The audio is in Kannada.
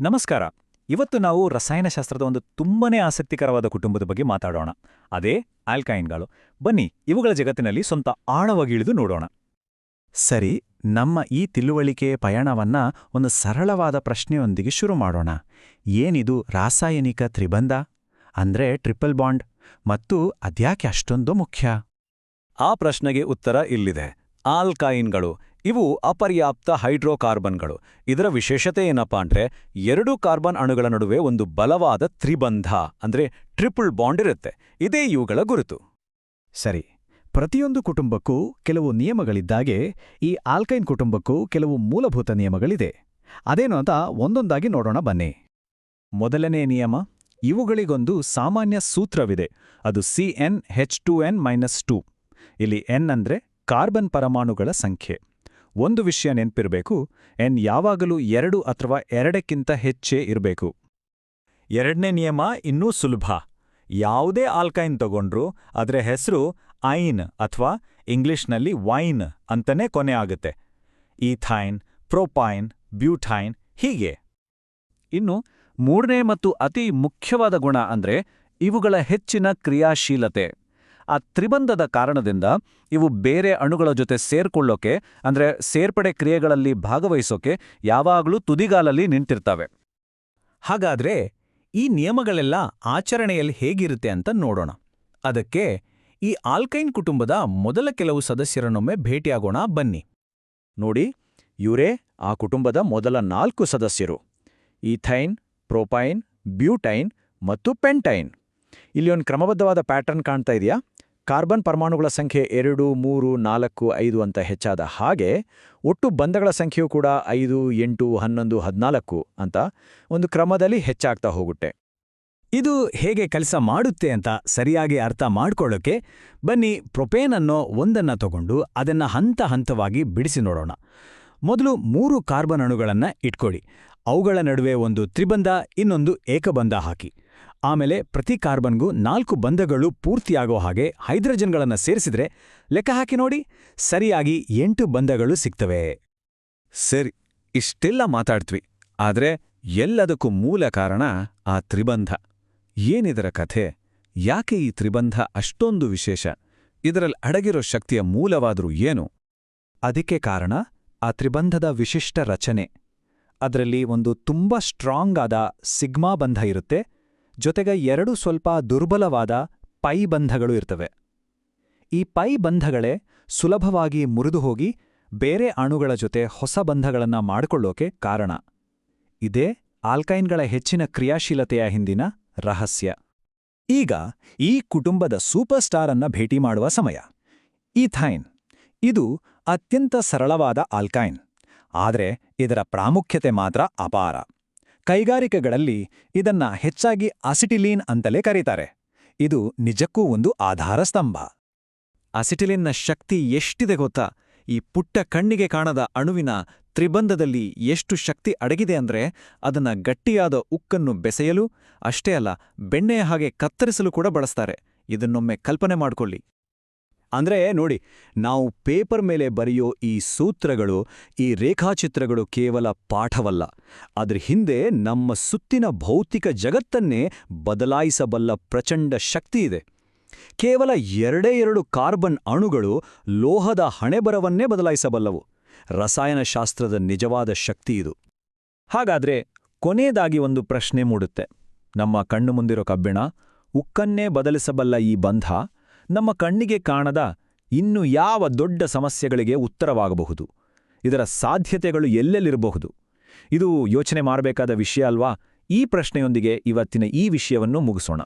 ನಮಸ್ಕಾರ. ಇವತ್ತು ನಾವು ರಸಾಯನಶಾಸ್ತ್ರದ ಒಂದು ತುಂಬನೇ ಆಸಕ್ತಿಕರವಾದ ಕುಟುಂಬದ ಬಗ್ಗೆ ಮಾತಾಡೋಣ. ಅದೇ ಆಲ್ಕೈನ್ಗಳು. ಬನ್ನಿ, ಇವುಗಳ ಜಗತ್ತಿನಲ್ಲಿ ಸ್ವಂತ ಆಳವಾಗಿ ಇಳಿದು ನೋಡೋಣ. ಸರಿ, ನಮ್ಮ ಈ ತಿಳುವಳಿಕೆಯ ಪಯಣವನ್ನ ಒಂದು ಸರಳವಾದ ಪ್ರಶ್ನೆಯೊಂದಿಗೆ ಶುರು ಮಾಡೋಣ. ಏನಿದು ರಾಸಾಯನಿಕ ತ್ರಿಬಂಧ? ಅಂದ್ರೆ ಟ್ರಿಪಲ್ ಬಾಂಡ್. ಮತ್ತು ಅದ್ಯಾಕೆ ಅಷ್ಟೊಂದು ಮುಖ್ಯ? ಆ ಪ್ರಶ್ನೆಗೆ ಉತ್ತರ ಇಲ್ಲಿದೆ. ಆಲ್ಕೈನ್ಗಳು. ಇವು ಅಪರ್ಯಾಪ್ತ ಹೈಡ್ರೋಕಾರ್ಬನ್ಗಳು. ಇದರ ವಿಶೇಷತೆ ಏನಪ್ಪಾ ಅಂದ್ರೆ, ಎರಡು ಕಾರ್ಬನ್ ಅಣುಗಳ ನಡುವೆ ಒಂದು ಬಲವಾದ ತ್ರಿಬಂಧ, ಅಂದ್ರೆ ಟ್ರಿಪಲ್ ಬಾಂಡ್ ಇರುತ್ತೆ. ಇದೇ ಇವುಗಳ ಗುರುತು. ಸರಿ, ಪ್ರತಿಯೊಂದು ಕುಟುಂಬಕ್ಕೂ ಕೆಲವು ನಿಯಮಗಳಿದ್ದಾಗೆ, ಈ ಆಲ್ಕೈನ್ ಕುಟುಂಬಕ್ಕೂ ಕೆಲವು ಮೂಲಭೂತ ನಿಯಮಗಳಿದೆ. ಅದೇನು ಅಂತ ಒಂದೊಂದಾಗಿ ನೋಡೋಣ ಬನ್ನಿ. ಮೊದಲನೇ ನಿಯಮ, ಇವುಗಳಿಗೊಂದು ಸಾಮಾನ್ಯ ಸೂತ್ರವಿದೆ. ಅದು C N H two N minus two ಇಲ್ಲಿ ಎನ್ ಅಂದ್ರೆ ಕಾರ್ಬನ್ ಪರಮಾಣುಗಳ ಸಂಖ್ಯೆ. ಒಂದು ವಿಷಯ ನೆನ್ಪಿರಬೇಕು, ಎನ್ ಯಾವಾಗಲೂ ಎರಡು ಅಥವಾ ಎರಡಕ್ಕಿಂತ ಹೆಚ್ಚೇ ಇರಬೇಕು. ಎರಡನೇ ನಿಯಮ ಇನ್ನೂ ಸುಲಭ. ಯಾವುದೇ ಆಲ್ಕೈನ್ ತಗೊಂಡ್ರೂ ಅದರ ಹೆಸರು ಐನ್ ಅಥವಾ ಇಂಗ್ಲಿಷ್ನಲ್ಲಿ ವೈನ್ ಅಂತನೇ ಕೊನೆ ಆಗುತ್ತೆ. ಈಥೈನ್, ಪ್ರೋಪೈನ್, ಬ್ಯೂಟೈನ್ ಹೀಗೆ. ಇನ್ನು ಮೂರನೇ ಮತ್ತು ಅತಿ ಮುಖ್ಯವಾದ ಗುಣ ಅಂದ್ರೆ ಇವುಗಳ ಹೆಚ್ಚಿನ ಕ್ರಿಯಾಶೀಲತೆ. ಆ ತ್ರಿಬಂಧದ ಕಾರಣದಿಂದ ಇವು ಬೇರೆ ಅಣುಗಳ ಜೊತೆ ಸೇರ್ಕೊಳ್ಳೋಕೆ, ಅಂದ್ರೆ ಸೇರ್ಪಡೆ ಕ್ರಿಯೆಗಳಲ್ಲಿ ಭಾಗವಹಿಸೋಕೆ ಯಾವಾಗಲೂ ತುದಿಗಾಲಲ್ಲಿ ನಿಂತಿರ್ತವೆ. ಹಾಗಾದ್ರೆ ಈ ನಿಯಮಗಳೆಲ್ಲ ಆಚರಣೆಯಲ್ಲಿ ಹೇಗಿರುತ್ತೆ ಅಂತ ನೋಡೋಣ. ಅದಕ್ಕೆ ಈ ಆಲ್ಕೈನ್ ಕುಟುಂಬದ ಮೊದಲ ಕೆಲವು ಸದಸ್ಯರನ್ನೊಮ್ಮೆ ಭೇಟಿಯಾಗೋಣ ಬನ್ನಿ. ನೋಡಿ, ಇವರೇ ಆ ಕುಟುಂಬದ ಮೊದಲ ನಾಲ್ಕು ಸದಸ್ಯರು. ಈಥೈನ್, ಪ್ರೋಪೈನ್, ಬ್ಯೂಟೈನ್ ಮತ್ತು ಪೆಂಟೈನ್. ಇಲ್ಲಿ ಒಂದು ಕ್ರಮಬದ್ಧವಾದ ಪ್ಯಾಟರ್ನ್ ಕಾಣ್ತಾ ಇದೆಯಾ? ಕಾರ್ಬನ್ ಪರಮಾಣುಗಳ ಸಂಖ್ಯೆ ಎರಡು, ಮೂರು, ನಾಲ್ಕು, ಐದು ಅಂತ ಹೆಚ್ಚಾದ ಹಾಗೆ ಒಟ್ಟು ಬಂಧಗಳ ಸಂಖ್ಯೆಯೂ ಕೂಡ ಐದು, ಎಂಟು, ಹನ್ನೊಂದು, ಹದಿನಾಲ್ಕು ಅಂತ ಒಂದು ಕ್ರಮದಲ್ಲಿ ಹೆಚ್ಚಾಗ್ತಾ ಹೋಗುತ್ತೆ. ಇದು ಹೇಗೆ ಕೆಲಸ ಮಾಡುತ್ತೆ ಅಂತ ಸರಿಯಾಗಿ ಅರ್ಥ ಮಾಡ್ಕೊಳ್ಳೋಕೆ ಬನ್ನಿ ಪ್ರೊಪೇನ್ ಅನ್ನೋ ಒಂದನ್ನ ತಗೊಂಡು ಅದನ್ನ ಹಂತ ಹಂತವಾಗಿ ಬಿಡಿಸಿ ನೋಡೋಣ. ಮೊದಲು ಮೂರು ಕಾರ್ಬನ್ ಅಣುಗಳನ್ನು ಇಟ್ಕೊಳ್ಳಿ. ಅವುಗಳ ನಡುವೆ ಒಂದು ತ್ರಿಬಂಧ, ಇನ್ನೊಂದು ಏಕಬಂಧ ಹಾಕಿ. ಆಮೇಲೆ ಪ್ರತಿ ಕಾರ್ಬನ್ಗೂ ನಾಲ್ಕು ಬಂಧಗಳು ಪೂರ್ತಿಯಾಗೋ ಹಾಗೆ ಹೈಡ್ರೋಜನ್ಗಳನ್ನು ಸೇರಿಸಿದ್ರೆ ಲೆಕ್ಕ ಹಾಕಿ ನೋಡಿ. ಸರಿಯಾಗಿ ಎಂಟು ಬಂಧಗಳು ಸಿಗ್ತವೆ. ಸರಿ, ಇಷ್ಟೆಲ್ಲ ಮಾತಾಡ್ತ್ವಿ ಆದ್ರೆ ಎಲ್ಲದಕ್ಕೂ ಮೂಲ ಕಾರಣ ಆ ತ್ರಿಬಂಧ. ಏನಿದರ ಕಥೆ? ಯಾಕೆ ಈ ತ್ರಿಬಂಧ ಅಷ್ಟೊಂದು ವಿಶೇಷ? ಇದರಲ್ಲಿ ಅಡಗಿರೋ ಶಕ್ತಿಯ ಮೂಲವಾದರೂ ಏನು? ಅದಕ್ಕೆ ಕಾರಣ ಆ ತ್ರಿಬಂಧದ ವಿಶಿಷ್ಟ ರಚನೆ. ಅದರಲ್ಲಿ ಒಂದು ತುಂಬಾ ಸ್ಟ್ರಾಂಗ್ ಆದ ಸಿಗ್ಮಾ ಬಂಧ ಇರುತ್ತೆ. ಜೊತೆಗೆ ಎರಡು ಸ್ವಲ್ಪ ದುರ್ಬಲವಾದ ಪೈ ಬಂಧಗಳು ಇರ್ತವೆ. ಈ ಪೈ ಬಂಧಗಳೇ ಸುಲಭವಾಗಿ ಮುರಿದು ಹೋಗಿ ಬೇರೆ ಅಣುಗಳ ಜೊತೆ ಹೊಸ ಬಂಧಗಳನ್ನು ಮಾಡಿಕೊಳ್ಳೋಕೆ ಕಾರಣ. ಇದೇ ಆಲ್ಕೈನ್ಗಳ ಹೆಚ್ಚಿನ ಕ್ರಿಯಾಶೀಲತೆಯ ಹಿಂದಿನ ರಹಸ್ಯ. ಈಗ ಈ ಕುಟುಂಬದ ಸೂಪರ್ ಸ್ಟಾರ್ ಅನ್ನ ಭೇಟಿ ಮಾಡುವ ಸಮಯ. ಈಥೈನ್ ಇದು ಅತ್ಯಂತ ಸರಳವಾದ ಆಲ್ಕೈನ್, ಆದರೆ ಇದರ ಪ್ರಾಮುಖ್ಯತೆ ಮಾತ್ರ ಅಪಾರ. ಕೈಗಾರಿಕೆಗಳಲ್ಲಿ ಇದನ್ನ ಹೆಚ್ಚಾಗಿ ಅಸಿಟಿಲೀನ್ ಅಂತಲೇ ಕರೀತಾರೆ. ಇದು ನಿಜಕ್ಕೂ ಒಂದು ಆಧಾರ ಸ್ತಂಭ. ಅಸಿಟಿಲಿನ್ನ ಶಕ್ತಿ ಎಷ್ಟಿದೆ ಗೊತ್ತಾ? ಈ ಪುಟ್ಟ ಕಣ್ಣಿಗೆ ಕಾಣದ ಅಣುವಿನ ತ್ರಿಬಂಧದಲ್ಲಿ ಎಷ್ಟು ಶಕ್ತಿ ಅಡಗಿದೆ ಅಂದ್ರೆ ಅದನ್ನ ಗಟ್ಟಿಯಾದ ಉಕ್ಕನ್ನು ಬೆಸೆಯಲು, ಅಷ್ಟೇ ಅಲ್ಲ, ಬೆಣ್ಣೆಯ ಹಾಗೆ ಕತ್ತರಿಸಲು ಕೂಡ ಬಳಸ್ತಾರೆ. ಇದನ್ನೊಮ್ಮೆ ಕಲ್ಪನೆ ಮಾಡ್ಕೊಳ್ಳಿ. ಅಂದ್ರೆ ನೋಡಿ, ನಾವು ಪೇಪರ್ ಮೇಲೆ ಬರೆಯೋ ಈ ಸೂತ್ರಗಳು, ಈ ರೇಖಾಚಿತ್ರಗಳು ಕೇವಲ ಪಾಠವಲ್ಲ. ಅದರ ಹಿಂದೆ ನಮ್ಮ ಸುತ್ತಿನ ಭೌತಿಕ ಜಗತ್ತನ್ನೇ ಬದಲಾಯಿಸಬಲ್ಲ ಪ್ರಚಂಡ ಶಕ್ತಿ ಇದೆ. ಕೇವಲ ಎರಡೇ ಎರಡು ಕಾರ್ಬನ್ ಅಣುಗಳು ಲೋಹದ ಹಣೆಬರವನ್ನೇ ಬದಲಾಯಿಸಬಲ್ಲವು. ರಸಾಯನಶಾಸ್ತ್ರದ ನಿಜವಾದ ಶಕ್ತಿ ಇದು. ಹಾಗಾದ್ರೆ ಕೊನೆಯದಾಗಿ ಒಂದು ಪ್ರಶ್ನೆ ಮೂಡುತ್ತೆ. ನಮ್ಮ ಕಣ್ಣು ಮುಂದಿರೋ ಕಬ್ಬಿಣ, ಉಕ್ಕನ್ನೇ ಬದಲಿಸಬಲ್ಲ ಈ ಬಂಧ ನಮ್ಮ ಕಣ್ಣಿಗೆ ಕಾಣದ ಇನ್ನು ಯಾವ ದೊಡ್ಡ ಸಮಸ್ಯೆಗಳಿಗೆ ಉತ್ತರವಾಗಬಹುದು. ಇದರ ಸಾಧ್ಯತೆಗಳು ಎಲ್ಲೆಲ್ಲಿರಬಹುದು? ಇದು ಯೋಚನೆ ಮಾಡಬೇಕಾದ ವಿಷಯ ಅಲ್ವಾ? ಈ ಪ್ರಶ್ನೆಯೊಂದಿಗೆ ಇವತ್ತಿನ ಈ ವಿಷಯವನ್ನು ಮುಗಿಸೋಣ.